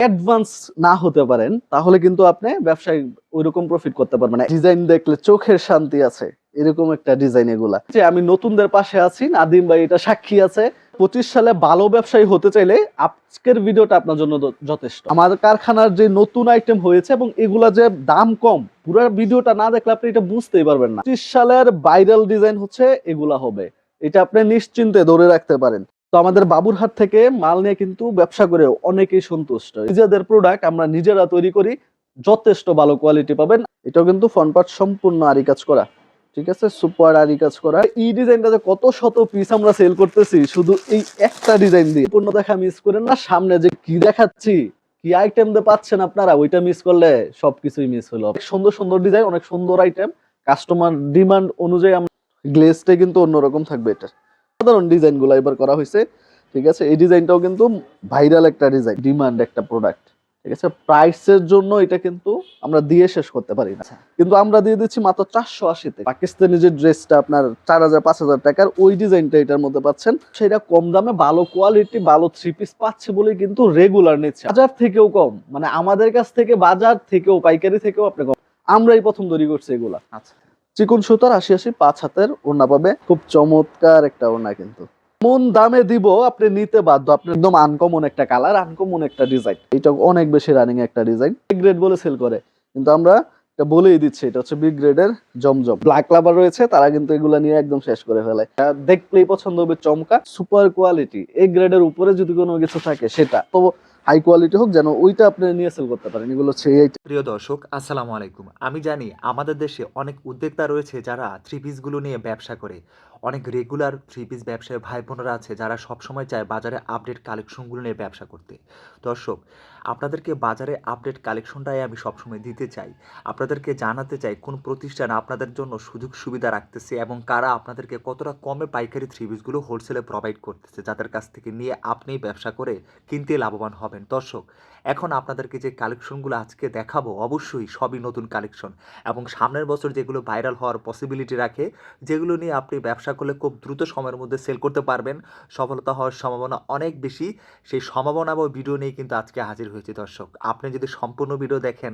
Advance না হতে পারেন, তাহলে কিন্তু আপনি ব্যবসায় ওইরকম প্রফিট করতে পারবেন না। ডিজাইন দেখলে চোখের শান্তি আছে, এরকম একটা ডিজাইন এগুলা। যে আমি নতুনদের পাশে আছি, নাদিম ভাই এটা সাক্ষী আছে। পঁচিশ সালে ভালো ব্যবসায়ী হতে চাইলে আজকের ভিডিওটা আপনার জন্য যথেষ্ট। আমাদের কারখানার যে নতুন আইটেম হয়েছে এবং এগুলা যে দাম কম, পুরো ভিডিওটা না দেখলে আপনি এটা বুঝতেই পারবেন না। পঁচিশ সালের ভাইরাল ডিজাইন হচ্ছে এগুলা হবে। এটা আপনি নিশ্চিন্তে ধরে রাখতে পারেন। তো আমাদের বাবুরহাট থেকে মাল নিয়ে কিন্তু ব্যবসা করে অনেকেই সন্তুষ্ট। নিজেদের প্রোডাক্ট আমরা নিজেরা তৈরি করি, যথেষ্ট ভালো কোয়ালিটি পাবেন। এটাও কিন্তু ফ্রন্ট পার্ট সম্পূর্ণ আরি কাজ করা, ঠিক আছে? সুপার আরি কাজ করা। এই ডিজাইনটা যে কত শত পিস আমরা সেল করতেছি, শুধু এই একটা ডিজাইন দিয়ে। পূর্ণ দেখা মিস করেন না, সামনে যে কি দেখাচ্ছি, কি আইটেম দিয়ে পাচ্ছেন আপনারা, ওইটা মিস করলে সবকিছুই মিস হলো। সুন্দর সুন্দর ডিজাইন অনেক সুন্দর আইটেম কাস্টমার ডিমান্ড অনুযায়ী আমরা গ্লেজটা কিন্তু অন্যরকম থাকবে এটা সাধারণ ডিজাইনগুলো এবার করা হয়েছে ঠিক আছে? এই ডিজাইনটাও কিন্তু ভাইরাল একটা ডিজাইন ডিমান্ড একটা প্রোডাক্ট ঠিক আছে? প্রাইসের জন্য এটা কিন্তু আমরা দিয়ে শেষ করতে পারি না। কিন্তু আমরা দিয়ে দিচ্ছি মাত্র চারশো আশিতে। পাকিস্তানি যে ড্রেসটা আপনার চার হাজার পাঁচ হাজার টাকার ওই ডিজাইনটা এটার মধ্যে পাচ্ছেন। সেটা কম দামে ভালো কোয়ালিটি ভালো থ্রি পিস পাচ্ছে বলে কিন্তু রেগুলার নিচ্ছে। বাজার থেকেও কম মানে আমাদের কাছ থেকে বাজার থেকেও পাইকারি থেকেও আপনি কম। আমরাই প্রথম তৈরি করছি এগুলা। আচ্ছা। চিকন সুতার আশি আশি পাঁচ হাতের ওড়না পাবে। খুব চমৎকার একটা ওড়না কিন্তু। মন দামে দিব আপনি নিতে বাধ্য। আপনি একদম আনকমন একটা কালার আনকমন একটা ডিজাইন এটা অনেক বেশি রানিং একটা ডিজাইন গ্রেড বলে সেল করে। কিন্তু আমরা এটা বলেই দিচ্ছি, এটা হচ্ছে বিগ গ্রেডের জমজম। ব্ল্যাক লাভার রয়েছে, তারা কিন্তু এগুলা নিয়ে একদম শেষ করে ফেলে। দেখলেই পছন্দ হবে চমকা সুপার কোয়ালিটি এই গ্রেডের উপরে যদি কোনো কিছু থাকে, সেটা। তো হাই কোয়ালিটি হোক, যেন ওইটা আপনি নিয়ে সেল করতে পারেন। এগুলো হচ্ছে প্রিয় দর্শক, আসসালামু আলাইকুম। আমি জানি আমাদের দেশে অনেক উদ্যোক্তা রয়েছে যারা থ্রি পিসগুলো নিয়ে ব্যবসা করে। অনেক রেগুলার থ্রি পিস ব্যবসায় ভাই বোনেরা আছে যারা সবসময় চায় বাজারে আপডেট কালেকশনগুলো নিয়ে ব্যবসা করতে। দর্শক আপনাদেরকে বাজারে আপডেট কালেকশনটাই আমি সবসময় দিতে চাই। আপনাদেরকে জানাতে চাই কোন প্রতিষ্ঠান আপনাদের জন্য সুযোগ সুবিধা রাখতেছে এবং কারা আপনাদেরকে কতটা কমে পাইকারি থ্রি পিসগুলো হোলসেলে প্রোভাইড করতেছে, যাদের কাছ থেকে নিয়ে আপনি ব্যবসা করে কিনতে লাভবান হবেন। দর্শক, এখন আপনাদেরকে যে কালেকশনগুলো আজকে দেখাবো, অবশ্যই সবই নতুন কালেকশন এবং সামনের বছর যেগুলো ভাইরাল হওয়ার পসিবিলিটি রাখে, যেগুলো নিয়ে আপনি ব্যবসা করলে খুব দ্রুত সময়ের মধ্যে সেল করতে পারবেন। সফলতা হওয়ার সম্ভাবনা অনেক বেশি। সেই সম্ভাবনা বা ভিডিও নিয়ে কিন্তু আজকে হাজির হয়েছে, দর্শক। আপনি যদি সম্পূর্ণ ভিডিও দেখেন,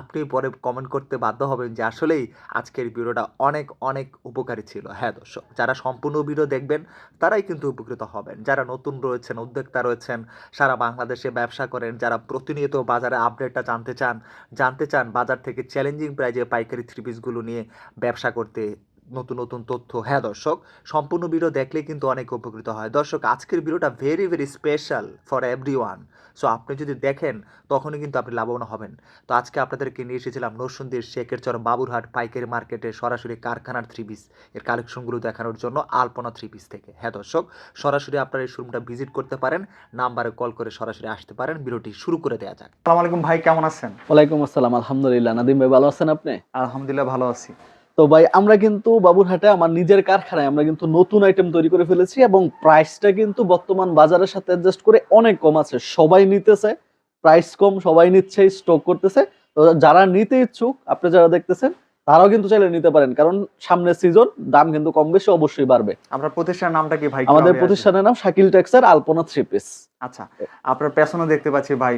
আপনি পরে কমেন্ট করতে বাধ্য হবেন যে আসলেই আজকের ভিডিওটা অনেক অনেক উপকারী ছিল। হ্যাঁ দর্শক, যারা সম্পূর্ণ ভিডিও দেখবেন, তারাই কিন্তু উপকৃত হবেন। যারা নতুন রয়েছেন, উদ্যোক্তা রয়েছেন, সারা বাংলাদেশে ব্যবসা করেন, যারা প্রতিনিয়ত বাজারে আপডেটটা জানতে চান জানতে চান বাজার থেকে চ্যালেঞ্জিং প্রাইজে পাইকারি থ্রি পিসগুলো নিয়ে ব্যবসা করতে নতুন নতুন তথ্য। হ্যাঁ দর্শক সম্পূর্ণ ভিডিও দেখলে কিন্তু অনেক উপকৃত হয়। দর্শক আজকের ভিডিওটা very very special for everyone so আপনি যদি দেখেন তখনই কিন্তু আপনি লাভবান হবেন। তো আজকে আপনাদেরকে নিয়ে এসেছিলাম নরসুন্দির শেখের চর বাবুরহাট পাইকারি মার্কেটে সরাসরি কারখানার থ্রি পিস এর কালেকশনগুলো দেখানোর জন্য আলপনা থ্রি পিস থেকে। হ্যাঁ দর্শক সরাসরি আপনারা এই শোরুমটা ভিজিট করতে পারেন নাম্বারে কল করে সরাসরি আসতে পারেন। ভিডিওটি শুরু করে দেওয়া যাক। আসসালামু আলাইকুম ভাই কেমন আছেন? ওয়ালাইকুম আসসালাম আলহামদুলিল্লাহ। নাদিম ভাই ভালো আছেন আপনি? আলহামদুলিল্লাহ ভালো আছি। তো ভাই আমরা কিন্তু বাবুরহাটে আমার নিজের কারখানায় আমরা কিন্তু নতুন আইটেম তৈরি করে ফেলেছি এবং প্রাইসটা কিন্তু বর্তমান বাজারের সাথে অ্যাডজাস্ট করে অনেক কম আছে। সবাই নিতেছে প্রাইস কম সবাই নিচ্ছে স্টক করতেছে। তো যারা নিতে ইচ্ছুক আপনি যারা দেখতেছেন তারাও কিন্তু চাইলে নিতে পারেন। কারণ সামনের সিজন দাম কিন্তু কম বেশি অবশ্যই বাড়বে। আপনার প্রতিষ্ঠানের নামটা কি ভাই? আমাদের প্রতিষ্ঠানের নাম শাকিল টেক্সের আলপনা থ্রি পিস। আচ্ছা আপনার পেছনে দেখতে পাচ্ছি ভাই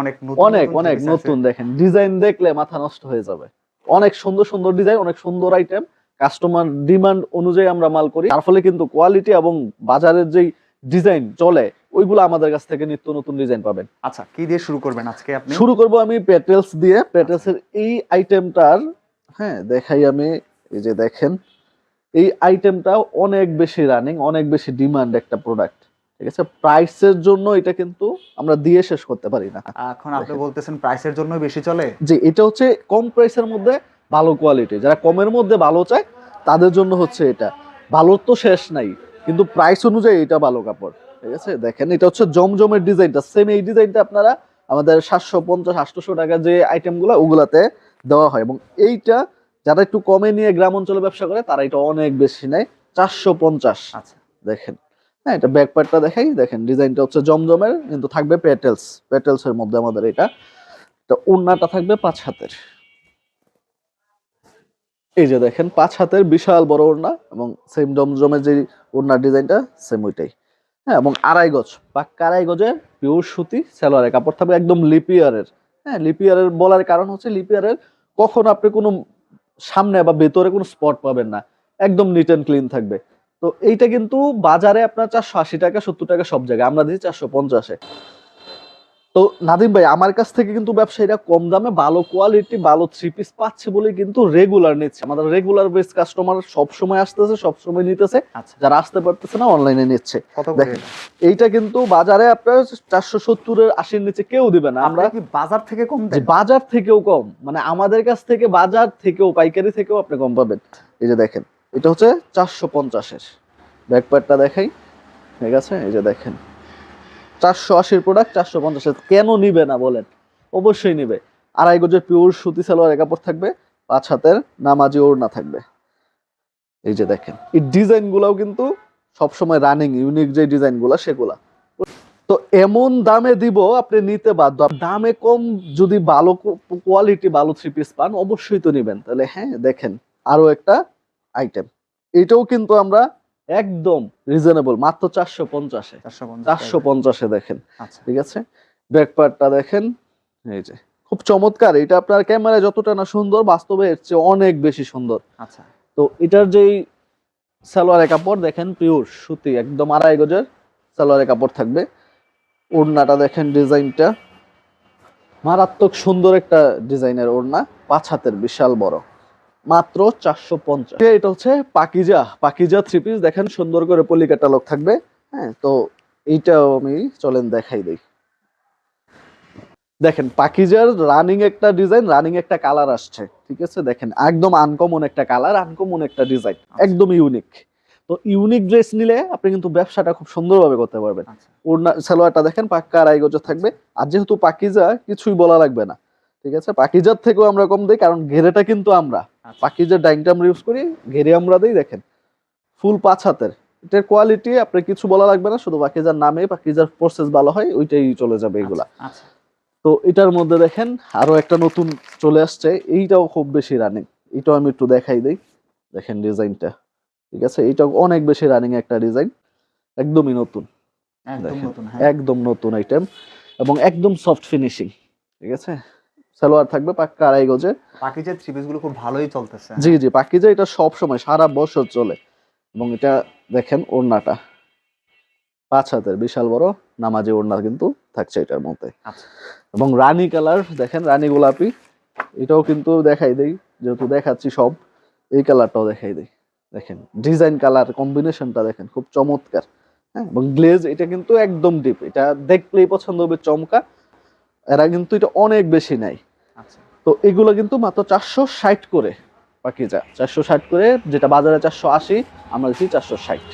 অনেক অনেক অনেক নতুন দেখেন। ডিজাইন দেখলে মাথা নষ্ট হয়ে যাবে। অনেক সুন্দর সুন্দর ডিজাইন অনেক সুন্দর আইটেম কাস্টমার ডিমান্ড অনুযায়ী আমরা মাল করি। তার ফলে কিন্তু কোয়ালিটি এবং বাজারের যেই ডিজাইন চলে ওইগুলো আমাদের কাছ থেকে নিত্য নতুন ডিজাইন পাবেন। আচ্ছা কি দিয়ে শুরু করবেন আজকে আপনি? শুরু করব আমি পেটেলস দিয়ে। পেটেলস এর এই আইটেমটার হ্যাঁ দেখাই আমি। এই যে দেখেন এই আইটেমটা অনেক বেশি রানিং অনেক বেশি ডিমান্ড একটা প্রোডাক্ট ঠিক আছে? প্রাইসের জন্য এটা কিন্তু আমরা দিয়ে শেষ করতে পারি না। এখন আপনি বলতেছেন প্রাইসের জন্য বেশি চলে। যে এটা হচ্ছে কম প্রাইসের মধ্যে ভালো কোয়ালিটি যারা কমের মধ্যে ভালো চায় তাদের জন্য হচ্ছে এটা। ভালোর তো শেষ নাই কিন্তু প্রাইস অনুযায়ী এটা ভালো কাপড়। ঠিক আছে? দেখেন এটা হচ্ছে জমজমের ডিজাইনটা। সেম এই ডিজাইনটা আপনারা আমাদের সাতশো পঞ্চাশ আটশোশো টাকার যে আইটেমগুলো ওগুলাতে দেওয়া হয়। এবং এইটা যারা একটু কমে নিয়ে গ্রাম অঞ্চলে ব্যবসা করে তারা এটা অনেক বেশি নেয়। চারশো পঞ্চাশ। আচ্ছা। দেখেন হ্যাঁ এটা ব্যাক পার্টটা দেখাই, দেখেন ডিজাইনটা হচ্ছে জমজমের, কিন্তু থাকবে পেটেলস পেটেলস এর মধ্যে আমাদের এটা। তো ওড়নাটা থাকবে পাঁচ হাতের। এই যে দেখেন, পাঁচ হাতের বিশাল বড় ওড়না, এবং সেম জমজমের যে ওড়নার ডিজাইনটা সেম ওইটাই। হ্যাঁ এবং আড়াই গজ, পাক্কা আড়াই গজের পিওর সুতি, সালোয়ারের কাপড় থাকবে একদম লিপিয়ারের হ্যাঁ লিপিয়ারের বলার কারণ হচ্ছে লিপিয়ারের কখন আপনি কোনো সামনে বা ভেতরে কোনো স্পট পাবেন না। একদম নিট অ্যান্ড ক্লিন থাকবে। তো এইটা কিন্তু বাজারে আপনার চারশো আশি টাকা সত্তর টাকা সব জায়গায়। আমরা দিচ্ছি চারশো পঞ্চাশে। তো নাদিম ভাই আমার কাছ থেকে কিন্তু ব্যবসায়ীরা কম দামে ভালো কোয়ালিটি ভালো থ্রি পিস পাচ্ছে বলে কিন্তু রেগুলার নিচ্ছে। আমাদের রেগুলার বেস কাস্টমার সব সময় আসতেছে সব সময় নিতেছে। আচ্ছা। যারা আসতে পারতেছে না অনলাইনে নিচ্ছে। দেখেন। এইটা কিন্তু বাজারে আপনার চারশো সত্তরের আশির নিচে কেউ দিবে না। আমরা আমরা কি বাজার থেকে কম বাজার থেকেও কম। মানে আমাদের কাছ থেকে বাজার থেকেও পাইকারি থেকেও আপনি কম পাবেন। এই যে দেখেন এটা হচ্ছে চারশো পঞ্চাশের। ব্যাকপ্যাডটা দেখাই। ঠিক আছে? এই যে দেখেন। চারশো আশির প্রোডাক্ট চারশো পঞ্চাশের। কেন নিবে না বলেন? অবশ্যই নিবে। আড়াই গজের পিওর সুতি সালোয়ার কাপড় থাকবে, পাঁচ হাতের নামাজি ওড়না থাকবে। এই যে দেখেন। এই ডিজাইন গুলাও কিন্তু সবসময় রানিং ইউনিক যে ডিজাইনগুলা সেগুলা। তো এমন দামে দিব, আপনি নিতে বাধ্য। দামে কম যদি ভালো কোয়ালিটি ভালো থ্রি পিস পান, অবশ্যই তো নেবেন। তাহলে হ্যাঁ দেখেন। আরও একটা আইটেম এটাও কিন্তু আমরা একদম রিজনেবল মাত্র চারশো পঞ্চাশে চারশো পঞ্চাশে দেখেন আচ্ছা। ঠিক আছে? ব্যাকপার্টটা দেখেন এই যে। খুব চমৎকার এটা আপনার ক্যামেরায় যতটা না সুন্দর বাস্তবে এর চেয়ে অনেক বেশি সুন্দর। আচ্ছা। তো এটার যেই সালোয়ারের কাপড় দেখেন পিওর সুতি একদম আড়াই গজের সালোয়ারের কাপড় থাকবে। ওড়নাটা দেখেন ডিজাইনটা। মারাত্মক সুন্দর একটা ডিজাইনের ওড়না পাঁচ হাতের বিশাল বড়। মাত্র চারশো পঞ্চাশ। এটা হচ্ছে পাকিজা পাকিজা থ্রি পিস দেখেন সুন্দর করে পলি ক্যাটালগ থাকবে। হ্যাঁ তো এইটাও আমি চলেন দেখাই দিই। দেখেন পাকিজার রানিং একটা ডিজাইন রানিং একটা কালার আসছে ঠিক আছে? দেখেন একদম আনকমন একটা কালার আনকমন একটা ডিজাইন একদম ইউনিক তো ইউনিক ড্রেস নিলে আপনি কিন্তু ব্যবসাটা খুব সুন্দরভাবে করতে পারবেন। আচ্ছা। ওড়না সালোয়ারটা দেখেন পাক্কা আড়াই গজ থাকবে। আর যেহেতু পাকিজা কিছুই বলা লাগবে না ঠিক আছে? পাকিজার থেকেও আমরা কম দিই কারণ ঘেরেটা কিন্তু আমরা। আচ্ছা। পাকিজার ডাইংটা আমরা ইউজ করি ঘেরে আমরা দিই দেখেন। ফুল পাঁচ হাতের। এটার কোয়ালিটি আপনার কিছু বলা লাগবে না শুধু পাকিজার নামে পাকিজার প্রসেস ভালো হয় ওইটাই চলে যাবে এগুলা। আচ্ছা। তো এটার মধ্যে দেখেন আরও একটা নতুন চলে আসছে এইটাও খুব বেশি রানিং এটাও আমি একটু দেখাই দিই। দেখেন ডিজাইনটা ঠিক আছে? এইটাও অনেক বেশি রানিং একটা ডিজাইন একদমই নতুন। হ্যাঁ। একদম নতুন আইটেম এবং একদম সফট ফিনিশিং ঠিক আছে? সালোয়ার থাকবে পাক্কা আড়াই গজে। পাকিজের থ্রি পিসগুলো খুব ভালোই চলতেছে। জি জি পাকিজা এটা সব সময় সারা বছর চলে। এবং এটা দেখেন ওড়নাটা। পাঁচ হাতের বিশাল বড় নামাজি ওড়না কিন্তু থাকছে এটার মধ্যে। আচ্ছা। এবং রানী কালার দেখেন রানী গোলাপি। এটাও কিন্তু দেখাই দেই যেহেতু দেখাচ্ছি সব এই কালারটাও দেখাই দেই। দেখেন ডিজাইন কালার কম্বিনেশনটা দেখেন খুব চমৎকার। হ্যাঁ এবং গ্লেজ এটা কিন্তু একদম ডিপ এটা দেখলেই পছন্দ হবে চমকা। এরা কিন্তু এটা অনেক বেশি নাই আচ্ছা। তো এগুলো কিন্তু মাত্র চারশো ষাট করে বাকি যা চারশো ষাট করে যেটা বাজারে চারশো আশি আমরা দিচ্ছি চারশো ষাট।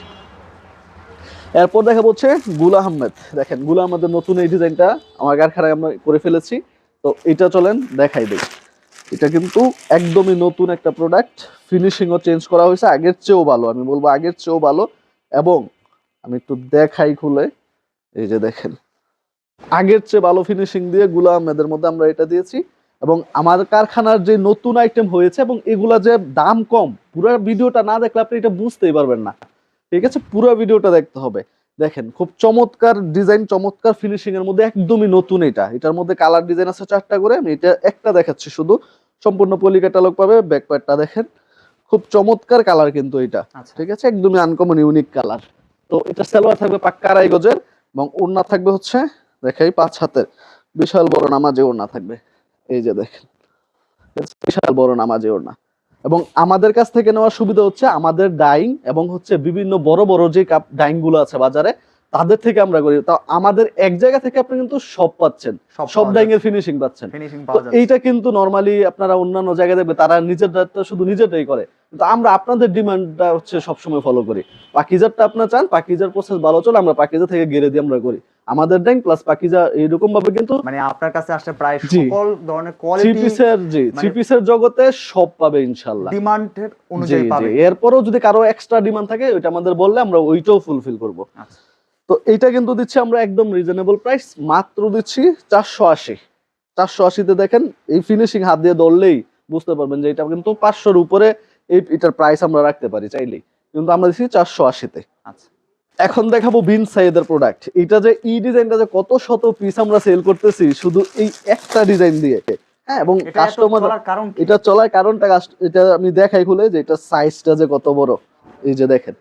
এরপর দেখা হচ্ছে গুল আহমেদ। দেখেন গুল আহমেদের নতুন এই ডিজাইনটা আমার কারখানায় আমরা করে ফেলেছি। তো এটা চলেন দেখাই দিই। এটা কিন্তু একদমই নতুন একটা প্রোডাক্ট ফিনিশিংও চেঞ্জ করা হয়েছে আগের চেয়েও ভালো আমি বলব আগের চেয়েও ভালো। এবং আমি একটু দেখাই খুলে এই যে দেখেন। আগের চেয়ে ভালো ফিনিশিং দিয়ে গুলা আহমেদের মধ্যে আমরা এটা দিয়েছি। এবং আমার কারখানার যে নতুন আইটেম হয়েছে এবং এগুলা যে দাম কম পুরো ভিডিওটা না দেখলে আপনি এটা বুঝতেই পারবেন না। ঠিক আছে? পুরো ভিডিওটা দেখতে হবে। দেখেন খুব চমৎকার ডিজাইন চমৎকার ফিনিশিং এর মধ্যে একদমই নতুন এটা। এটার মধ্যে কালার ডিজাইন আছে চারটা করে আমি এটা একটা দেখাচ্ছি শুধু। সম্পূর্ণ পলি ক্যাটালগ পাবে ব্যাকপ্যাডটা দেখেন। খুব চমৎকার কালার কিন্তু এটা। আচ্ছা। ঠিক আছে? একদমই আনকমন ইউনিক কালার তো এটা সালোয়ার থাকবে পাক্কা আড়াই গজের এবং ওড়না থাকবে হচ্ছে দেখাই পাঁচ হাতের বিশাল বড় নামাজে ওড়না থাকবে। এই যে দেখেন, বিশাল বড় নামাজে ওড়না। এবং আমাদের কাছ থেকে নেওয়ার সুবিধা হচ্ছে আমাদের ডাইং এবং হচ্ছে বিভিন্ন বড় বড় যে কাপ ডাইংগুলো আছে বাজারে তাদের থেকে আমরা করি। তা আমাদের এক জায়গা থেকে আপনি কিন্তু সব পাচ্ছেন। সব ডাইং এর ফিনিশিং পাচ্ছেন। এইটা কিন্তু নর্মালি আপনারা অন্যান্য জায়গায় দেখবে তারা নিজের দায়িত্ব শুধু নিজেরটাই করে। কিন্তু আমরা আপনাদের ডিমান্ডটা হচ্ছে সবসময় ফলো করি। পাকিজারটা আপনার চান পাকিজার প্রসেস ভালো চলে আমরা পাকিজা থেকে গেড়ে দিয়ে আমরা করি। আমাদের ড্যাং প্লাস পাকিজা এইরকম ভাবে কিন্তু মানে আপনার কাছে আসলে প্রায় সকল ধরনের কোয়ালিটি পিসের জি থ্রি মানে- পিসের জগতে সব পাবে ইনশাল্লাহ ডিমান্ডের অনুযায়ী পাবে। এরপরও যদি কারও এক্সট্রা ডিমান্ড থাকে ওইটা আমাদের বললে আমরা ওইটাও ফুলফিল করব। আচ্ছা। তো এইটা কিন্তু দিচ্ছি আমরা একদম রিজনেবল প্রাইস মাত্র দিচ্ছি চারশো আশি। চারশো আশিতে দেখেন এই ফিনিশিং হাত দিয়ে ধরলেই বুঝতে পারবেন যে এটা কিন্তু পাঁচশোর উপরে এই এটার প্রাইস আমরা রাখতে পারি চাইলেই। কিন্তু আমরা দিচ্ছি চারশো আশিতে। আচ্ছা। এখন দেখাবো বিন সাইদের প্রোডাক্ট এটা যে ই ডিজাইনটা যে কত শত পিস আমরা সেল করতেছি শুধু এই একটা ডিজাইন দিয়ে। হ্যাঁ এবং এটা কাস্টমার এটা চলার কারণটা এটা আমি দেখাই খুলে যে এটা সাইজটা যে কত বড়। এই যে দেখেন।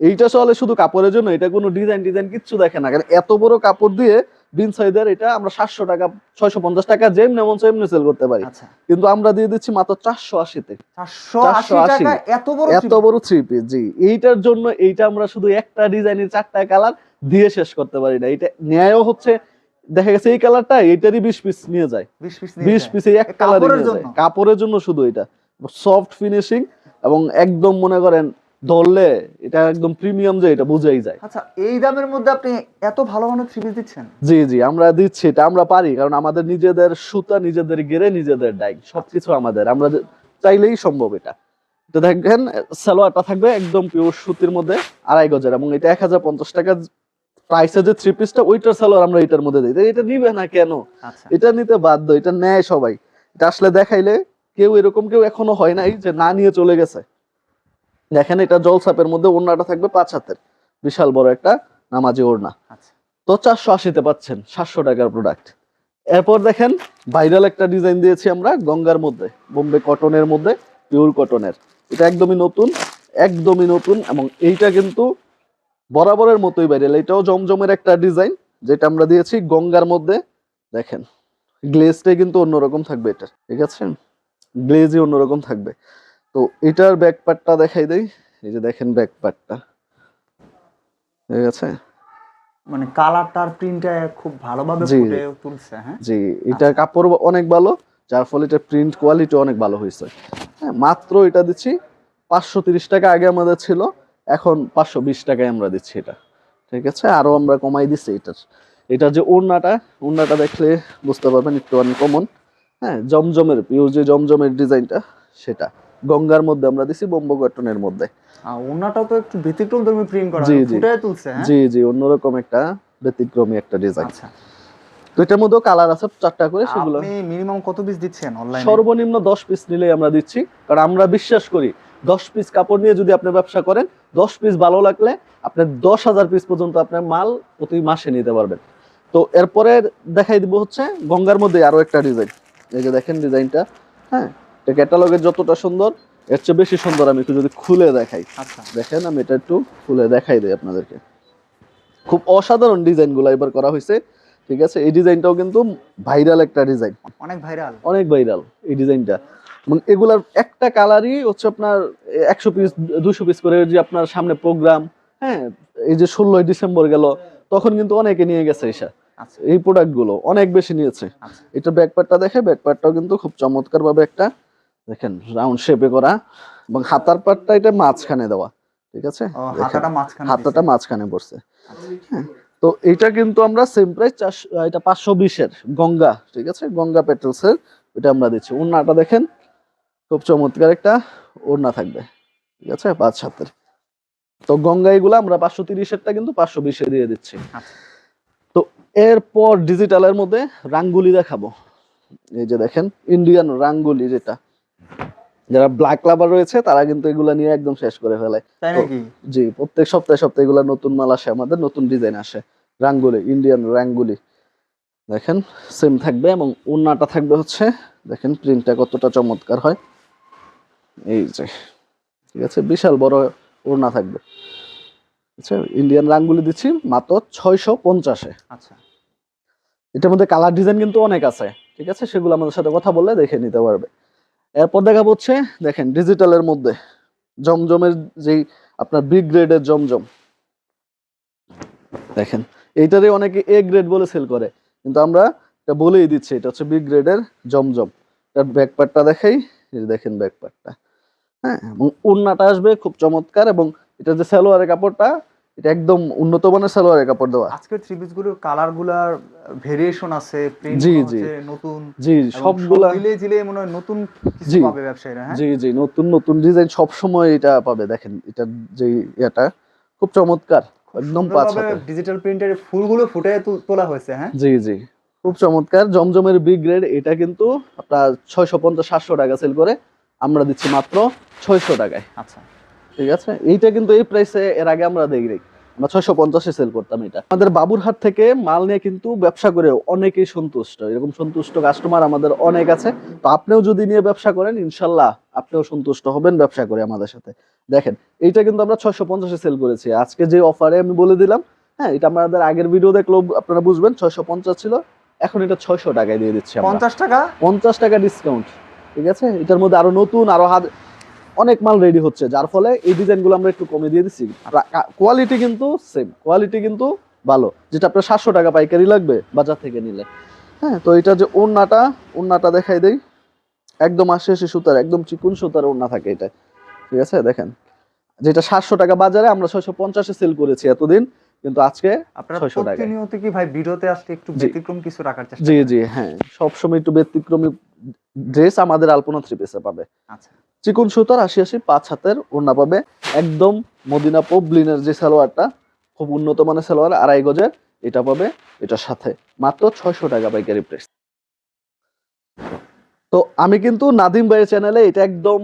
এইটা চলে শুধু কাপড়ের জন্য এটা কোনো ডিজাইন ডিজাইন কিচ্ছু দেখে না। কারণ এত বড় কাপড় দিয়ে বিন সাইদের এটা আমরা সাতশো টাকা ছয়শো পঞ্চাশ টাকা যেমনি মন সেমনি সেল করতে পারি। আচ্ছা। কিন্তু আমরা দিয়ে দিচ্ছি মাত্র চারশো আশিতে। চারশো আশি এত বড় থ্রি পিস জি। এইটার জন্য এইটা আমরা শুধু একটা ডিজাইনের চারটা কালার দিয়ে শেষ করতে পারি না। এটা ন্যায়ও হচ্ছে দেখা গেছে এই কালারটা এইটারই বিশ পিস নিয়ে যায়। বিশ পিস এক কালার কাপড়ের জন্য? শুধু এটা। সফট ফিনিশিং এবং একদম মনে করেন ধরলে এটা একদম প্রিমিয়াম যে এটা বুঝাই যায়। আচ্ছা এই দামের মধ্যে আপনি এত ভালো মানের থ্রি পিস দিচ্ছেন? জি জি আমরা দিচ্ছি এটা আমরা পারি কারণ আমাদের নিজেদের সুতা নিজেদের গেরে নিজেদের ডাই সবকিছু আমাদের আমরা চাইলেই সম্ভব এটা। এটা দেখেন সালোয়ারটা থাকবে একদম পিওর সুতির মধ্যে আড়াই গজের এবং এটা এক হাজার পঞ্চাশ টাকা প্রাইসে যে থ্রি পিসটা ওইটার সালোয়ার আমরা এটার মধ্যে দিই। এটা নিবে না কেন? আচ্ছা। এটা নিতে বাধ্য এটা নেয় সবাই। এটা আসলে দেখাইলে কেউ এরকম কেউ এখনও হয় নাই যে না নিয়ে চলে গেছে। দেখেন এটা জলসাপের মধ্যে ওড়নাটা থাকবে পাঁচ হাতের। বিশাল বড় একটা নামাজি ওড়না। আচ্ছা। তো চারশো আশিতে পাচ্ছেন সাতশো টাকার প্রোডাক্ট এরপর দেখেন ভাইরাল একটা ডিজাইন দিয়েছি আমরা গঙ্গার মধ্যে বোম্বে কটনের মধ্যে পিওর কটনের এটা একদমই নতুন একদমই নতুন এবং এইটা কিন্তু বরাবরের মতোই ভাইরাল এটাও জমজমের একটা ডিজাইন যেটা আমরা দিয়েছি গঙ্গার মধ্যে। দেখেন গ্লেজটাই কিন্তু অন্যরকম থাকবে এটা ঠিক আছে? গ্লেজই অন্যরকম থাকবে। তো এটার ব্যাক পার্টটা দেখাই দেই। এই যে দেখেন ব্যাক পার্টটা ঠিক আছে মানে কালারটার প্রিন্টটা খুব ভালোভাবে ফুটে তুলছে হ্যাঁ? জি এটার কাপড় অনেক ভালো যার ফলে এটা প্রিন্ট কোয়ালিটি অনেক ভালো হয়েছে। হ্যাঁ মাত্র এটা দিচ্ছি পাঁচশো তিরিশ টাকা আগে আমাদের ছিল এখন পাঁচশো বিশ টাকায় আমরা দিচ্ছি এটা। ঠিক আছে? আরও আমরা কমাই দিচ্ছি এটার। এটা যে ওড়নাটা ওড়নাটা দেখলে বুঝতে পারবেন একটু অনেক কমন হ্যাঁ জমজমের পিওর যে জমজমের ডিজাইনটা সেটা। গঙ্গার মধ্যে আমরা দিছি বোম্বো কটনের মধ্যে ওনাটাও তো একটু ব্যতিক্রম ধর্মী প্রিন্ট করা জি, জি। তুলছে হ্যাঁ? জি জি অন্যরকম একটা ব্যতিক্রমী একটা ডিজাইন আচ্ছা। তো এটার মধ্যেও কালার আছে চারটা করে সেগুলো। আপনি মিনিমাম কত পিস দিচ্ছেন অনলাইনে সর্বনিম্ন দশ পিস নিলেই আমরা দিচ্ছি কারণ আমরা বিশ্বাস করি দশ পিস কাপড় নিয়ে যদি আপনি ব্যবসা করেন দশ পিস ভালো লাগলে আপনি দশ হাজার পিস পর্যন্ত আপনার মাল প্রতি মাসে নিতে পারবেন। তো এরপরে দেখাই দিব হচ্ছে গঙ্গার মধ্যে আরও একটা ডিজাইন এই যে দেখেন ডিজাইনটা হ্যাঁ? ক্যাটালগের যতটা সুন্দর এর চেয়ে বেশি সুন্দর আমি একটু যদি খুলে দেখাই। আচ্ছা। দেখেন আমি এটা একটু খুলে দেখাই দিই আপনাদেরকে। খুব অসাধারণ ডিজাইনগুলো এবার করা হয়েছে ঠিক আছে? এই ডিজাইনটাও কিন্তু ভাইরাল একটা ডিজাইন অনেক ভাইরাল অনেক ভাইরাল এই ডিজাইনটা এবং এগুলার একটা কালারই হচ্ছে আপনার একশো পিস দুশো পিস করে যে আপনার সামনে প্রোগ্রাম হ্যাঁ? এই যে ষোলোই ডিসেম্বর গেল তখন কিন্তু অনেকে নিয়ে গেছে এসা। আচ্ছা। এই প্রোডাক্টগুলো অনেক বেশি নিয়েছে। আচ্ছা। এটা ব্যাকপ্যাডটা দেখে ব্যাকপ্যাডটাও কিন্তু খুব চমৎকার ভাবে একটা দেখেন রাউন্ড শেপে করা এবং হাতার পাটটা এটা মাঝখানে দেওয়া ঠিক আছে? হাতাটা মাঝখানে পড়ছে। হ্যাঁ তো এটা কিন্তু আমরা সেম প্রাইস চারশো এটা পাঁচশো বিশের গঙ্গা ঠিক আছে? গঙ্গা পেট্রোলসের এটা আমরা দিচ্ছি। ওড়নাটা দেখেন খুব চমৎকার একটা ওড়না থাকবে ঠিক আছে? পাঁচ সাতের তো গঙ্গা এগুলো আমরা পাঁচশো তিরিশেরটা কিন্তু পাঁচশো বিশে দিয়ে দিচ্ছি। আচ্ছা। তো এরপর ডিজিটালের মধ্যে রাঙ্গুলি দেখাবো। এই যে দেখেন ইন্ডিয়ান রাঙ্গুলি যেটা যারা ব্ল্যাক লাভার রয়েছে তারা কিন্তু এগুলা নিয়ে একদম শেষ করে ফেলে। তাই নাকি? জি প্রত্যেক সপ্তাহে সপ্তাহে এগুলা নতুন মাল আসে আমাদের নতুন ডিজাইন আসে। রাঙ্গুলি ইন্ডিয়ান রাঙ্গুলি। দেখেন সেম থাকবে এবং ওড়নাটা থাকবে হচ্ছে দেখেন প্রিন্টটা কতটা চমৎকার হয়। এই যে ঠিক আছে বিশাল বড় ওড়না থাকবে। আচ্ছা ইন্ডিয়ান রাঙ্গুলি দিচ্ছি মাত্র ছয়শো পঞ্চাশে। আচ্ছা। এটার মধ্যে কালার ডিজাইন কিন্তু অনেক আছে ঠিক আছে? সেগুলো আমাদের সাথে কথা বললে দেখে নিতে পারবে। এরপর দেখা হচ্ছে, দেখেন, ডিজিটালের মধ্যে জমজমের যেই আপনার বিগ গ্রেডের জমজম। দেখেন এইটারই অনেকে এ গ্রেড বলে সেল করে, কিন্তু আমরা এটা বলেই দিচ্ছি, এটা হচ্ছে বিগ গ্রেডের জমজম। এটার ব্যাকপার্টটা দেখাই দেখেন ব্যাকপার্টটা হ্যাঁ এবং ওড়নাটা আসবে খুব চমৎকার, এবং এটা যে সালোয়ারের কাপড়টা এটা একদম উন্নত মানের সালোয়ারের কাপড় দেওয়া। আজকের থ্রি পিসগুলোর কালারগুলার ভেরিয়েশন আছে জি, জি। নতুন। জি সবগুলা মিলিয়ে ঝিলিয়ে মনে হয় নতুন কিছু পাবে ব্যবসায়ীরা হ্যাঁ? জি জি নতুন নতুন ডিজাইন সব সময় এটা পাবে। দেখেন এটা যে এটা খুব চমৎকার একদম পাঁচ হাতে ডিজিটাল প্রিন্টের ফুলগুলো ফুটে তোলা হয়েছে হ্যাঁ? জি জি। খুব চমৎকার জমজমের বিগ গ্রেড এটা কিন্তু আপনার ছয়শো পঞ্চাশ সাতশো টাকা সেল করে। আমরা দিচ্ছি মাত্র ছয়শো টাকায়। আচ্ছা। ঠিক আছে? এইটা কিন্তু এই প্রাইসে এর আগে আমরা দেখি আমরা ছয়শো পঞ্চাশে সেল করতাম এটা। আমাদের বাবুরহাট থেকে মাল নিয়ে কিন্তু ব্যবসা করে অনেকেই সন্তুষ্ট। এরকম সন্তুষ্ট কাস্টমার আমাদের অনেক আছে। তো আপনিও যদি নিয়ে ব্যবসা করেন ইনশাল্লাহ আপনিও সন্তুষ্ট হবেন ব্যবসা করে আমাদের সাথে। দেখেন এইটা কিন্তু আমরা ছয়শো পঞ্চাশে সেল করেছি। আজকে যে অফারে আমি বলে দিলাম হ্যাঁ এটা আমাদের আগের ভিডিও দেখলেও আপনারা বুঝবেন ছয়শো পঞ্চাশ ছিল। এখন এটা ছয়শো টাকায় দিয়ে দিচ্ছি পঞ্চাশ টাকা? পঞ্চাশ টাকা ডিসকাউন্ট ঠিক আছে? এটার মধ্যে আরও নতুন আরও হাত অনেক মাল রেডি হচ্ছে যার ফলে এই ডিজাইনগুলো আমরা একটু কমে দিয়ে দিচ্ছি কোয়ালিটি কিন্তু সেম কোয়ালিটি কিন্তু ভালো যেটা আপনার সাতশো টাকা পাইকারি লাগবে বাজার থেকে নিলে। হ্যাঁ তো এটা যে ওড়নাটা ওড়নাটা দেখাই দেই। একদম আশি আশি সুতার একদম চিকুন সুতার ওড়না থাকে এটা। ঠিক আছে দেখেন। যেটা সাতশো টাকা বাজারে আমরা ছয়শো পঞ্চাশে সেল করেছি এতদিন কিন্তু আজকে আপনারা 600 টাকায়। প্রতিনিয়ত কি ভাই ভিডিওতে আসলে একটু। ব্যতিক্রম কিছু রাখার চেষ্টা জি জি হ্যাঁ। সবসময় একটু ব্যতিক্রমী ড্রেস আমাদের আলপনা থ্রি পিসে পাবে। আচ্ছা। চিকন সুতার আশি আশি পাঁচ হাতের ওড়না পাবে একদম মদিনা পবলিনের যে সালোয়ারটা, খুব উন্নত মানের সালোয়ার, আড়াই গজের, এটা পাবে এটার সাথে। মাত্র ছয়শো টাকা পাইকারি প্রাইস। তো আমি কিন্তু নাদিম ভাইয়ের চ্যানেলে এটা একদম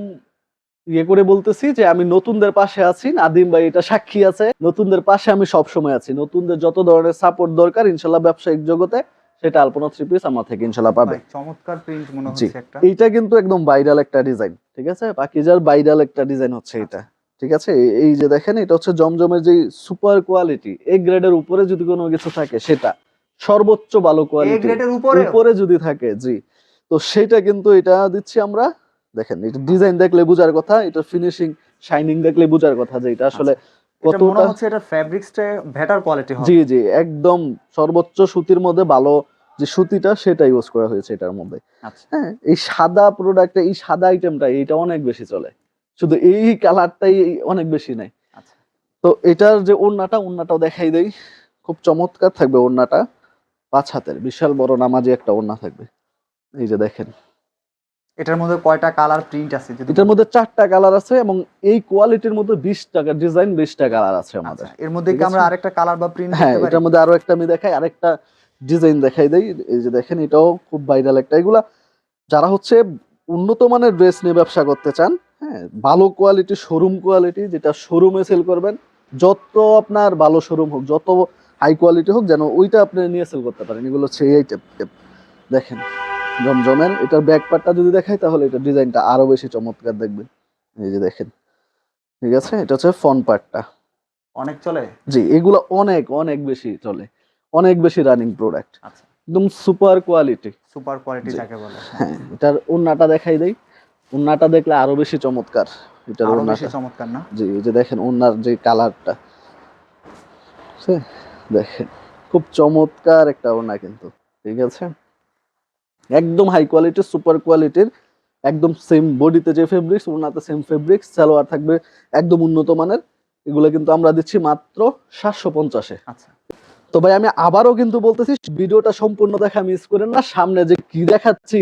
ইয়ে করে বলতেছি যে আমি নতুনদের পাশে আছি। নাদিম ভাই এটা সাক্ষী আছে। নতুনদের পাশে আমি সব সময় আছি। নতুনদের যত ধরনের সাপোর্ট দরকার, ইনশাল্লাহ ব্যবসায়িক জগতে সেটা আলপনা থ্রি পিস আমার থেকে ইনশাল্লাহ পাবে। চমৎকার প্রিন্ট মনে হচ্ছে একটা। এইটা কিন্তু একদম ভাইরাল একটা ডিজাইন ঠিক আছে? পাকিজার ভাইরাল একটা ডিজাইন হচ্ছে এটা ঠিক আছে? এই- যে দেখেন এটা হচ্ছে জমজমের যে সুপার কোয়ালিটি এই গ্রেডের উপরে যদি কোনো কিছু থাকে সেটা সর্বোচ্চ ভালো এ কোয়ালিটি গ্রেডের উপরে উপরে যদি থাকে জি। তো সেটা কিন্তু এটা দিচ্ছি আমরা দেখেন এটা ডিজাইন দেখলে বোঝার কথা এটা ফিনিশিং শাইনিং দেখলে বোঝার কথা যে এটা আসলে এটা মনে কতটা হচ্ছে এটা ফ্যাব্রিক্সটা বেটার কোয়ালিটি হবে। জি জি একদম সর্বোচ্চ সুতির মধ্যে ভালো যে সুতিটা সেটা ইউজ করা হয়েছে এটার মধ্যে। আচ্ছা। হ্যাঁ এই সাদা প্রোডাক্টটা এই সাদা আইটেমটা এইটা অনেক বেশি চলে। শুধু এই কালারটাই অনেক বেশি নাই আচ্ছা। তো এটার যে ওড়নাটা ওড়নাটাও দেখাই দেই। খুব চমৎকার থাকবে ওড়নাটা। পাঁচ হাতের বিশাল বড় নামাজি একটা ওড়না থাকবে। এই যে দেখেন। এটার মধ্যে কয়টা কালার প্রিন্ট আছে এটার মধ্যে চারটা কালার আছে এবং এই কোয়ালিটির মধ্যে বিশ টাকা ডিজাইন বিশটা কালার আছে আমাদের। আচ্ছা, এর মধ্যে কি আমরা আরেকটা কালার বা প্রিন্ট হ্যাঁ এটার মধ্যে আরও একটা আমি দেখাই আরেকটা ডিজাইন দেখাই দেই। এই যে দেখেন এটাও খুব ভাইরাল একটা। এগুলা যারা হচ্ছে উন্নত মানের ড্রেস নিয়ে ব্যবসা করতে চান হ্যাঁ ভালো কোয়ালিটি শোরুম কোয়ালিটি যেটা শোরুমে সেল করবেন যত আপনার ভালো শোরুম হোক যত হাই কোয়ালিটি হোক যেন ওইটা আপনি নিয়ে সেল করতে পারেন। এগুলো হচ্ছে এই আইটেম দেখেন। জমজমের এটার ব্যাক পার্টটা যদি দেখাই তাহলে এটা ডিজাইনটা আরও বেশি চমৎকার দেখবেন। এই যে দেখেন। ঠিক আছে? এটা হচ্ছে ফন পার্টটা অনেক চলে? জি এগুলো অনেক অনেক বেশি চলে। অনেক বেশি রানিং প্রোডাক্ট আচ্ছা। একদম সুপার কোয়ালিটি সুপার কোয়ালিটি। যাকে বলে। হ্যাঁ এটার ওন্নাটা দেখাই দেই। ওন্নাটা দেখলে আরও বেশি চমৎকার। এটার আরও বেশি চমৎকার না? জি এই যে দেখেন ওন্নার যে কালারটা দেখেন খুব চমৎকার একটা ওন্না কিন্তু। ঠিক আছে? একদম হাই কোয়ালিটি সুপার কোয়ালিটির একদম সেম বডিতে যে ফেব্রিক্স ওনাতে সেম ফেব্রিক্স সালোয়ার থাকবে একদম উন্নত মানের। এগুলো কিন্তু আমরা দিচ্ছি মাত্র সাতশো পঞ্চাশে। আচ্ছা। তো ভাই আমি আবারও কিন্তু বলতেছি ভিডিওটা সম্পূর্ণ দেখা মিস করেন না। সামনে যে কি দেখাচ্ছি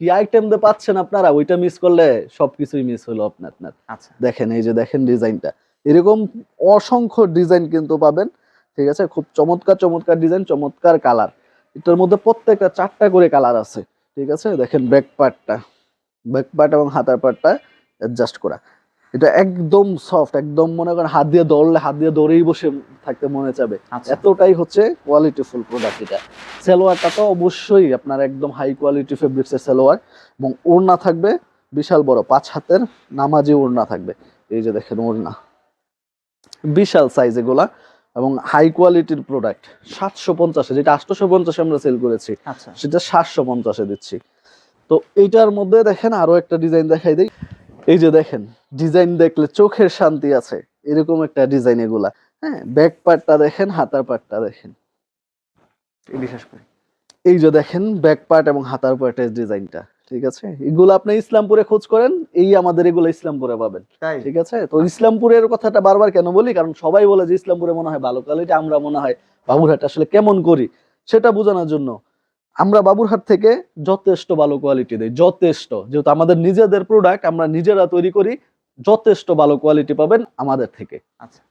কি আইটেম দিয়ে পাচ্ছেন আপনারা ওইটা মিস করলে সবকিছুই মিস হলো আপনার আপনার। আচ্ছা। দেখেন এই যে দেখেন ডিজাইনটা এরকম অসংখ্য ডিজাইন কিন্তু পাবেন ঠিক আছে? খুব চমৎকার চমৎকার ডিজাইন চমৎকার কালার এটার মধ্যে প্রত্যেকটা চারটা করে কালার আছে ঠিক আছে? দেখেন ব্যাক পার্টটা ব্যাক পার্ট এবং হাতার পার্টটা অ্যাডজাস্ট করা। এটা একদম সফট একদম মনে করেন হাত দিয়ে দৌড়লে হাত দিয়ে দৌড়েই বসে থাকতে মনে চাবে। আচ্ছা। এতটাই হচ্ছে কোয়ালিটিফুল প্রোডাক্ট এটা। সালোয়ারটা তো অবশ্যই আপনার একদম হাই কোয়ালিটি ফেব্রিক্সের সালোয়ার এবং ওড়না থাকবে বিশাল বড় পাঁচ হাতের নামাজি ওড়না থাকবে। এই যে দেখেন ওড়না। বিশাল সাইজ এগুলা। এবং হাই কোয়ালিটির প্রোডাক্ট সাতশো পঞ্চাশে যেটা আটশোশো পঞ্চাশে আমরা সেল করেছি আচ্ছা। সেটা সাতশো পঞ্চাশে দিচ্ছি। তো এইটার মধ্যে দেখেন আরও একটা ডিজাইন দেখাই দিই। এই যে দেখেন ডিজাইন দেখলে চোখের শান্তি আছে এরকম একটা ডিজাইন এগুলা। হ্যাঁ ব্যাক পার্টটা দেখেন হাতার পার্টটা দেখেন। এই বিশেষ করে। এই যে দেখেন ব্যাক পার্ট এবং হাতার পার্টের ডিজাইনটা ঠিক আছে? এগুলো আপনি ইসলামপুরে খোঁজ করেন এই আমাদের এগুলো ইসলামপুরে পাবেন। ঠিক আছে? তো ইসলামপুরের কথাটা বারবার কেন বলি? কারণ সবাই বলে যে ইসলামপুরে মনে হয় ভালো কোয়ালিটি আমরা মনে হয় বাবুরহাট আসলে কেমন করি? সেটা বোঝানোর জন্য আমরা বাবুরহাট থেকে যথেষ্ট ভালো কোয়ালিটি দেই যথেষ্ট। যেহেতু আমাদের নিজেদের প্রোডাক্ট আমরা নিজেরা তৈরি করি যথেষ্ট ভালো কোয়ালিটি পাবেন আমাদের থেকে। আচ্ছা।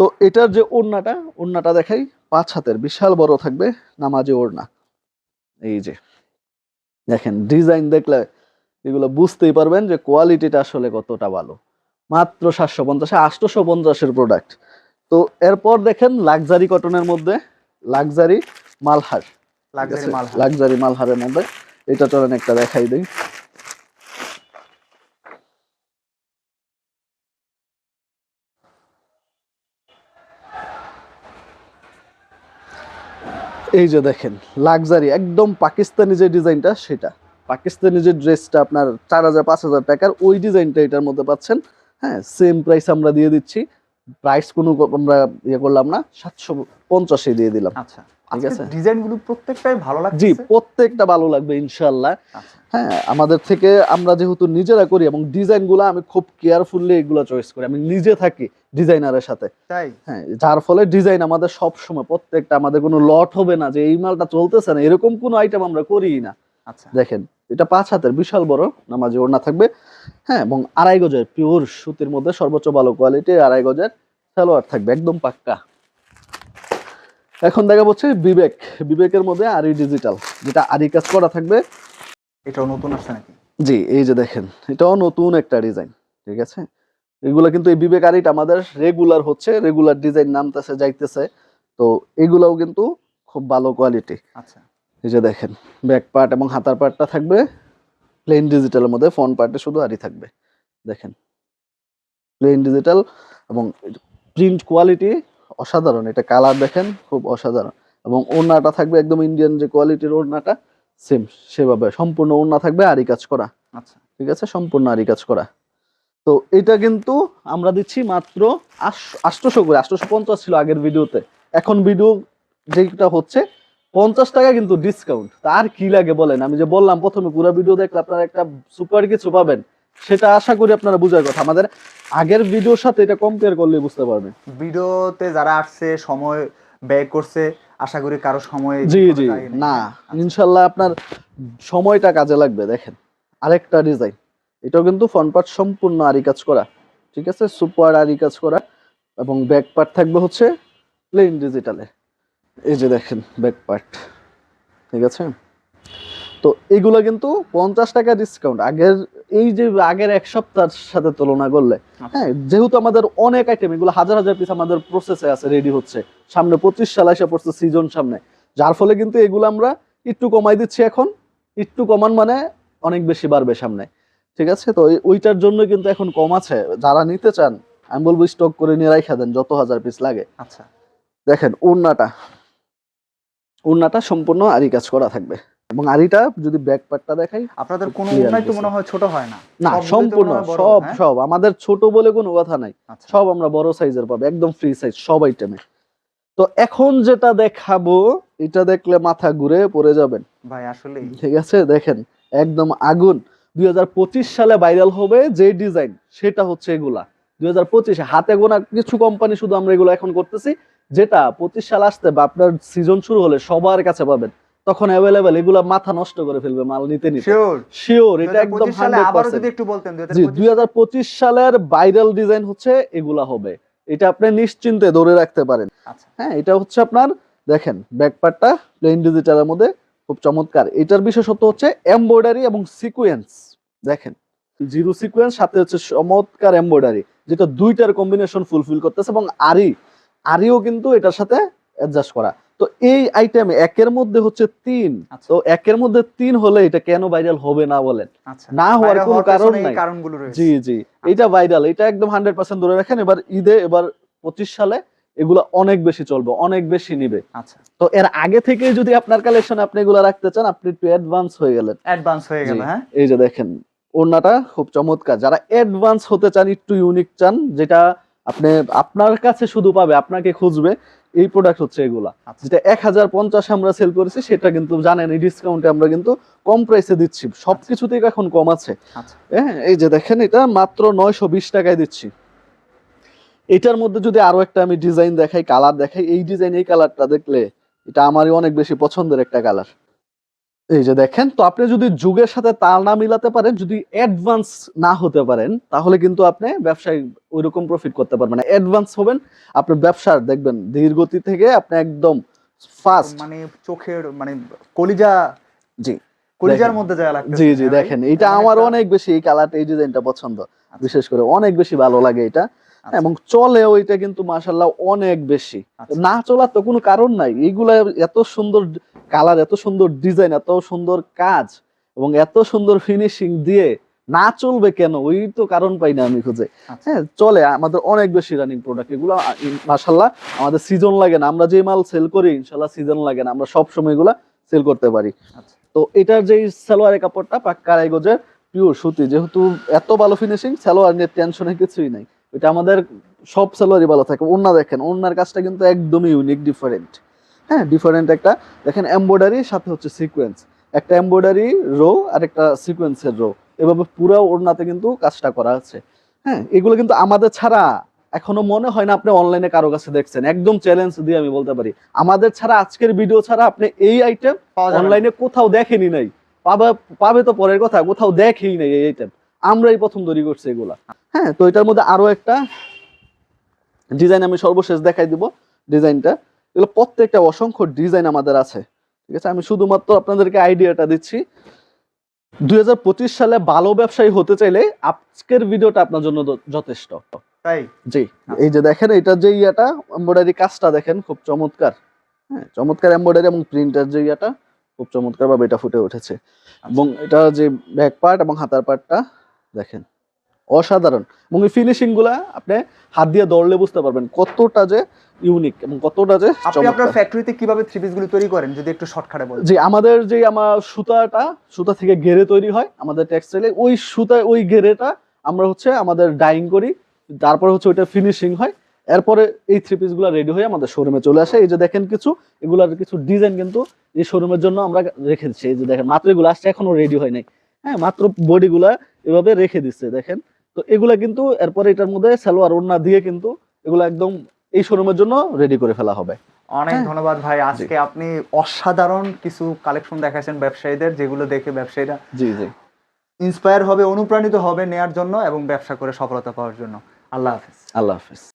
তো এটার যে ওড়নাটা ওড়নাটা দেখাই পাঁচ হাতের বিশাল বড় থাকবে নামাজি ওড়না। এই যে। দেখেন ডিজাইন দেখলে এগুলো বুঝতেই পারবেন যে কোয়ালিটিটা আসলে কতটা ভালো। মাত্র সাতশো পঞ্চাশে আটশোশো পঞ্চাশের প্রোডাক্ট তো এরপর দেখেন লাক্সারি কটনের মধ্যে luxury Malhar. Luxury Malhar. Luxury মালহারের মধ্যে। এটা চলেন একটা দেখাই দিই। এই যে দেখেন লাক্সারি একদম পাকিস্তানি যে ডিজাইনটা, সেটা। পাকিস্তানি যে ড্রেসটা আপনার চার হাজার, পাঁচ হাজার টাকার, ওই ডিজাইনটা এটার মধ্যে পাচ্ছেন। হ্যাঁ সেম প্রাইস আমরা দিয়ে দিচ্ছি। প্রাইস কোনো আমরা ইয়ে করলাম না, সাতশো পঞ্চাশে দিয়ে দিলাম। আচ্ছা। ঠিক আছে। ডিজাইন প্রত্যেকটাই ভালো লাগছে। জি প্রত্যেকটা ভালো লাগবে ইনশাল্লাহ আচ্ছা। হ্যাঁ আমাদের থেকে আমরা যেহেতু নিজেরা করি এবং ডিজাইনগুলো আমি খুব কেয়ারফুললি এগুলো চয়েস করি। আমি নিজে থাকি ডিজাইনারের সাথে। তাই? হ্যাঁ যার ফলে ডিজাইন আমাদের সব সময় প্রত্যেকটা আমাদের কোনো লট হবে না যে এই মালটা চলতেছে না এরকম কোনো আইটেম আমরা করিই না। আচ্ছা। দেখেন এটা পাঁচ হাতের বিশাল বড় নামাজি ওড়না থাকবে। হ্যাঁ এবং আড়াই গজের পিওর সুতির মধ্যে সর্বোচ্চ ভালো কোয়ালিটি আড়াই গজের সালোয়ার থাকবে একদম পাক্কা। এখন দেখা হচ্ছে বিবেক বিবেকের মধ্যে আরি ডিজিটাল যেটা আরি কাজ করা থাকবে। এটাও নতুন আসছে নাকি? জি এই যে দেখেন এটাও নতুন একটা ডিজাইন ঠিক আছে? এগুলো কিন্তু এই বিবেক আরিটা আমাদের রেগুলার হচ্ছে রেগুলার ডিজাইন নামতেছে যাইতেছে। তো এগুলাও কিন্তু খুব ভালো কোয়ালিটি আচ্ছা। এই যে দেখেন ব্যাক পার্ট এবং হাতার পার্টটা থাকবে প্লেন ডিজিটালের মধ্যে ফ্রন্ট পার্টে শুধু আরি থাকবে। দেখেন প্লেন ডিজিটাল এবং প্রিন্ট কোয়ালিটি অসাধারণ। এটা কালার দেখেন খুব অসাধারণ। এবং ওড়নাটা থাকবে একদম ইন্ডিয়ান যে কোয়ালিটির ওড়নাটা সেম সেভাবে। সম্পূর্ণ ওড়না থাকবে আরি কাজ করা। আচ্ছা। ঠিক আছে? সম্পূর্ণ আরি কাজ করা। তো এটা কিন্তু আমরা দিচ্ছি মাত্র আটশোশো করে আটশোশো পঞ্চাশ ছিল আগের ভিডিওতে। এখন ভিডিও যেটা হচ্ছে পঞ্চাশ টাকা কিন্তু ডিসকাউন্ট তার কি লাগে বলেন? আমি যে বললাম প্রথমে পুরো ভিডিও দেখলে আপনারা একটা সুপার কিছু পাবেন। সেটা আশা করি আপনারা বুঝার কথা। আমাদের আগের ভিডিওর সাথে এটা কম্পেয়ার করলে বুঝতে পারবেন। ভিডিওতে যারা আসছে সময় ব্যয় করছে আশা করি কারও সময় জি জি। না আচ্ছা। ইনশাল্লাহ আপনার সময়টা কাজে লাগবে দেখেন। আরেকটা ডিজাইন এটাও কিন্তু ফ্রন্ট পার্ট সম্পূর্ণ আরি কাজ করা ঠিক আছে? সুপার আরি কাজ করা এবং ব্যাক পার্ট থাকবে হচ্ছে প্লেন ডিজিটালে এই যে দেখেন ব্যাক পার্ট ঠিক আছে? তো এগুলো কিন্তু পঞ্চাশ টাকা ডিসকাউন্ট আগের এই যে আগের এক সপ্তাহের সাথে তুলনা করলে হ্যাঁ যেহেতু আমাদের অনেক আইটেম এগুলো হাজার হাজার পিস আমাদের প্রসেসে আছে রেডি হচ্ছে। সামনে পঁচিশ সাল এসে পড়ছে সিজন সামনে। যার ফলে কিন্তু এগুলো আমরা একটু কমাই দিচ্ছি এখন একটু কমান মানে অনেক বেশি বাড়বে সামনে। ঠিক আছে? তো ওইটার জন্য কিন্তু এখন কম আছে। যারা নিতে চান আমি বলব স্টক করে নিয়ে রাখা দেন যত হাজার পিস লাগে। আচ্ছা। দেখেন ওড়নাটা। ওড়নাটা সম্পূর্ণ আরি কাজ করা থাকবে। এবং আরিটা যদি ব্যাক পার্টটা দেখাই আপনাদের কোনো উন্নয় তো মনে হয় ছোট হয় না। না সম্পূর্ণ সব হ্যাঁ? সব। আমাদের ছোট বলে কোনো কথা নাই। আচ্ছা। সব আমরা বড় সাইজের পাবো একদম ফ্রি সাইজ সব আইটেমে তো এখন যেটা দেখাবো এটা দেখলে মাথা ঘুরে পড়ে যাবেন। ভাই আসলে ঠিক আছে দেখেন একদম আগুন। দুই হাজার পঁচিশ সালে ভাইরাল হবে যে ডিজাইন সেটা হচ্ছে এগুলা। দুই হাজার পঁচিশে হাতে গোনা কিছু কোম্পানি শুধু আমরা এগুলো এখন করতেছি। যেটা পঁচিশ সাল আসতে বা আপনার সিজন শুরু হলে সবার কাছে পাবেন। তখন অ্যাভেলেবেল এগুলা মাথা নষ্ট করে ফেলবে মাল নিতে নিতে। শিওর শিওর এটা একদম সালে আবারও 100% যদি একটু বলতেন দুই হাজার পঁচিশ সালের ভাইরাল ডিজাইন হচ্ছে এগুলা হবে। এটা আপনি নিশ্চিন্তে ধরে রাখতে পারেন। আচ্ছা। হ্যাঁ এটা হচ্ছে আপনার দেখেন ব্যাকপার্টটা প্লেন ডিজিটালের মধ্যে খুব চমৎকার। এটার বিশেষত্ব হচ্ছে এমব্রয়ডারি এবং সিকোয়েন্স দেখেন জিরো সিকুয়েন্স সাথে হচ্ছে চমৎকার এমব্রয়ডারি যেটা দুইটার কম্বিনেশন ফুলফিল করতেছে এবং আরি আরিও কিন্তু এটার সাথে অ্যাডজাস্ট করা। তো এই আইটেমে একের মধ্যে হচ্ছে তিন। আচ্ছা। তো একের মধ্যে তিন হলে এটা কেন ভাইরাল হবে না বলেন? আচ্ছা। না হওয়ার কোনো কারণ নাই। কারণগুলো রয়েছে। জি জি। এটা ভাইরাল এটা একদম হান্ড্রেড পার্সেন্ট ধরে রাখেন এবার ঈদে এবার পঁচিশ সালে এগুলো অনেক বেশি চলবে অনেক বেশি নিবে। আচ্ছা। তো এর আগে থেকে যদি আপনার কালেকশন আপনি এগুলো রাখতে চান আপনি একটু অ্যাডভান্স হয়ে গেলেন। অ্যাডভান্স হয়ে গেল হ্যাঁ? এই যে দেখেন ওড়নাটা খুব চমৎকার। যারা অ্যাডভান্স হতে চান একটু ইউনিক চান যেটা আপনি আপনার কাছে শুধু পাবে আপনাকে খুঁজবে। এই প্রোডাক্ট হচ্ছে এগুলা। আচ্ছা। যেটা এক হাজার পঞ্চাশ আমরা সেল করেছি সেটা কিন্তু জানেন এই ডিসকাউন্টে আমরা কিন্তু কম প্রাইসে দিচ্ছি। সবকিছুতেই থেকে এখন কম আছে। আচ্ছা। হ্যাঁ এই যে দেখেন এটা মাত্র নয়শো বিশ টাকায় দিচ্ছি। এটার মধ্যে যদি আরও একটা আমি ডিজাইন দেখাই কালার দেখাই এই ডিজাইন এই কালারটা দেখলে এটা আমারই অনেক বেশি পছন্দের একটা কালার এই যে দেখেন তো আপনি যদি যুগের সাথে তাল না মিলাতে পারেন যদি অ্যাডভান্স না হতে পারেন তাহলে কিন্তু আপনি ব্যবসায় ওই রকম প্রফিট করতে পারবেন না। অ্যাডভান্স হবেন আপনি ব্যবসার দেখবেন ধীর গতি থেকে আপনি একদম ফাস্ট মানে চোখের মানে কলিজা জি কলিজার মধ্যে যায় লাগছে জি জি দেখেন এটা আমার অনেক বেশি এই কালারটা এই ডিজাইনটা পছন্দ। বিশেষ করে অনেক বেশি ভালো লাগে এটা। আচ্ছা। এবং চলে ওইটা কিন্তু মাসাল্লাহ অনেক বেশি। আচ্ছা। না চলার তো কোনো কারণ নাই। এইগুলা এত সুন্দর কালার এত সুন্দর ডিজাইন এত সুন্দর কাজ এবং এত সুন্দর ফিনিশিং দিয়ে না চলবে কেন? ওই তো কারণ পাই না আমি খুঁজে। আচ্ছা। হ্যাঁ চলে আমাদের অনেক বেশি রানিং প্রোডাক্ট এগুলো মাসাল্লাহ আমাদের সিজন লাগে না। আমরা যে মাল সেল করি ইনশাল্লাহ সিজন লাগে না। আমরা সব সময় এগুলা সেল করতে পারি। আচ্ছা। তো এটার যে সালোয়ারের কাপড়টা পাক্কা রাইগজের পিওর সুতি যেহেতু এত ভালো ফিনিশিং সালোয়ার নিয়ে টেনশনের কিছুই নাই। এটা আমাদের সব সালোয়ারই ভালো থাকে। ওন্না দেখেন ওন্নার কাজটা কিন্তু একদমই ইউনিক ডিফারেন্ট হ্যাঁ ডিফারেন্ট একটা দেখেন এমব্রয়ডারি সাথে হচ্ছে সিকোয়েন্স একটা এমব্রয়ডারি রো আর একটা সিকোয়েন্সের রো এভাবে পুরো ওড়নাতে কিন্তু কাজটা করা আছে। হ্যাঁ এগুলো কিন্তু আমাদের ছাড়া এখনও মনে হয় না আপনি অনলাইনে কারও কাছে দেখছেন। একদম চ্যালেঞ্জ দিয়ে আমি বলতে পারি। আমাদের ছাড়া আজকের ভিডিও ছাড়া আপনি এই আইটেম। অনলাইনে কোথাও দেখেনি নাই। পাবা পাবে তো পরের কথা কোথাও দেখেই নাই এই আইটেম আমরাই প্রথম তৈরি করছি এগুলা। হ্যাঁ তো এটার মধ্যে আরও একটা ডিজাইন আমি সর্বশেষ দেখাই দিব ডিজাইনটা এগুলো প্রত্যেকটা অসংখ্য ডিজাইন আমাদের আছে ঠিক আছে? আমি শুধুমাত্র আপনাদেরকে আইডিয়াটা দিচ্ছি। দুই হাজার পঁচিশ সালে ভালো ব্যবসায়ী হতে চাইলে আজকের ভিডিওটা আপনার জন্য যথেষ্ট। তাই? জি এই যে দেখেন এটা যে ইয়াটা এমব্রয়ডারি কাজটা দেখেন খুব চমৎকার। হ্যাঁ চমৎকার এমব্রয়ডারি এবং প্রিন্টার যে ইয়াটা খুব চমৎকার ভাবে এটা ফুটে উঠেছে। এবং এটা যে ব্যাক পার্ট এবং হাতার পার্টটা দেখেন অসাধারণ। এবং এই ফিনিশিংগুলা আপনি হাত দিয়ে দৌড়লে বুঝতে পারবেন কতটা যে ইউনিক এবং কতটা যে আপনি আপনার ফ্যাক্টরিতে কীভাবে থ্রি পিসগুলো তৈরি করেন যদি একটু শর্টকাটে বলেন? যে আমাদের যে আমার সুতাটা সুতা থেকে গেরে তৈরি হয় আমাদের টেক্সটাইলে ওই সুতা ওই গেরেটা আমরা হচ্ছে আমাদের ডাইং করি তারপরে হচ্ছে ওইটা ফিনিশিং হয় এরপরে এই থ্রি পিসগুলো রেডি হয়ে আমাদের শোরুমে চলে আসে। এই যে দেখেন কিছু এগুলার কিছু ডিজাইন কিন্তু এই শোরুমের জন্য আমরা রেখে দিচ্ছি। এই যে দেখেন মাত্র এগুলো আসছে এখনও রেডি হয় নাই। হ্যাঁ মাত্র বডি গুলা এভাবে রেখে দিচ্ছে দেখেন। তো এগুলা কিন্তু এরপরে এটার মধ্যে সালোয়ার ওড়না দিয়ে কিন্তু এগুলো একদম এই শোরুমের জন্য রেডি করে ফেলা হবে। অনেক হ্যাঁ। ধন্যবাদ ভাই। আজকে আপনি অসাধারণ কিছু কালেকশন দেখাচ্ছেন ব্যবসায়ীদের যেগুলো দেখে ব্যবসায়ীরা জি জি। ইন্সপায়ার হবে অনুপ্রাণিত হবে নেয়ার জন্য এবং ব্যবসা করে সফলতা পাওয়ার জন্য। আল্লাহ হাফেজ। আল্লাহ হাফিজ।